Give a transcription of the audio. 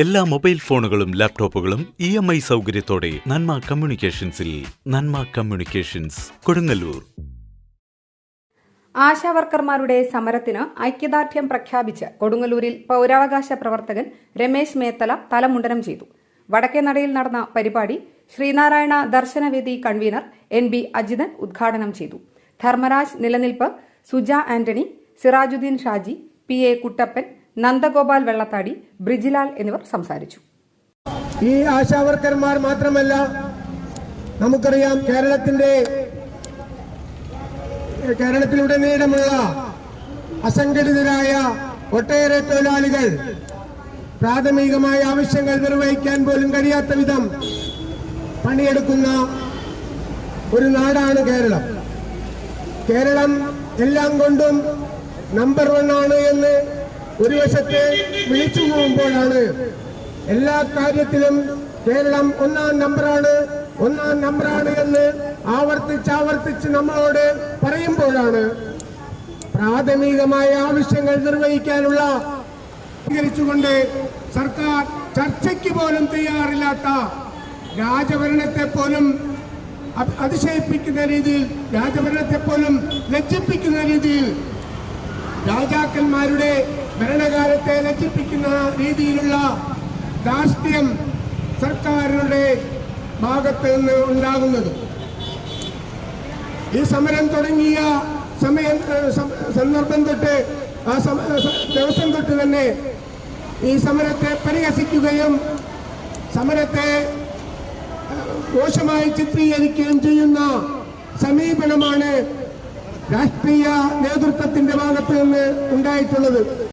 എല്ലാ മൊബൈൽ ഫോണുകളും ലാപ്ടോപ്പുകളും ഇ എം ഐ സൗകര്യത്തോടെ നന്മ കമ്മ്യൂണിക്കേഷൻസിൽ നന്മ കമ്മ്യൂണിക്കേഷൻസ് കൊടുങ്ങല്ലൂർ. ആശാവർക്കർമാരുടെ സമരത്തിന് ഐക്യദാർഢ്യം പ്രഖ്യാപിച്ച് കൊടുങ്ങല്ലൂരിൽ പൗരാവകാശ പ്രവർത്തകൻ രമേശ് മേത്തല തലമുണ്ടനം ചെയ്തു. വടക്കേനടയിൽ നടന്ന പരിപാടി Sreenarayana Darshanavedi convener N B Ajithan ഉദ്ഘാടനം ചെയ്തു. ധർമ്മരാജ് നിലനിൽപ്പ് സുജ ആന്റണി സിറാജുദ്ദീൻ ഷാജി പി എ കുട്ടപ്പൻ നന്ദഗോപാൽ വെള്ളത്താടി ബ്രിജിലാൽ എന്നിവർ സംസാരിച്ചു. ഈ ആശാവർക്കർമാർ മാത്രമല്ല നമുക്കറിയാം കേരളത്തിന്റെ കേരളത്തിലുടനീളമുള്ള അസംഘടിതരായ ഒട്ടേറെ തൊഴിലാളികൾ പ്രാഥമികമായ ആവശ്യങ്ങൾ നിർവഹിക്കാൻ പോലും കഴിയാത്ത വിധം പണിയെടുക്കുന്ന ഒരു നാടാണ് കേരളം. കേരളം എല്ലാം കൊണ്ടും നമ്പർ വൺ ആണ് എന്ന് ഒരു വശത്തെ വിളിച്ചു പോകുമ്പോഴാണ് എല്ലാ കാര്യത്തിലും കേരളം ഒന്നാം നമ്പറാണ് ഒന്നാം നമ്പറാണ് എന്ന് ആവർത്തിച്ചാവർത്തിച്ച് ആവർത്തിച്ച് നമ്മളോട് പറയുമ്പോഴാണ് പ്രാഥമികമായ ആവശ്യങ്ങൾ നിർവഹിക്കാനുള്ള സ്വീകരിച്ചുകൊണ്ട് സർക്കാർ ചർച്ചയ്ക്ക് പോലും തയ്യാറില്ലാത്ത രാജഭരണത്തെ പോലും അതിശയിപ്പിക്കുന്ന രീതിയിൽ രാജഭരണത്തെ പോലും ലജ്ജിപ്പിക്കുന്ന രീതിയിൽ രാജാക്കന്മാരുടെ ഭരണകാലത്തെ ലജ്ജിപ്പിക്കുന്ന രീതിയിലുള്ള ധാർഷ്ട്യം സർക്കാരുകളുടെ ഭാഗത്ത് നിന്ന് ഉണ്ടാകുന്നത്. ഈ സമരം തുടങ്ങിയ സമയം സന്ദർഭം തൊട്ട് ആ ദിവസം തൊട്ട് തന്നെ ഈ സമരത്തെ പരിഹസിക്കുകയും സമരത്തെ മോശമായി ചിത്രീകരിക്കുകയും ചെയ്യുന്ന സമീപനമാണ് രാഷ്ട്രീയ നേതൃത്വത്തിന്റെ ഭാഗത്ത് നിന്ന് ഉണ്ടായിട്ടുള്ളത്.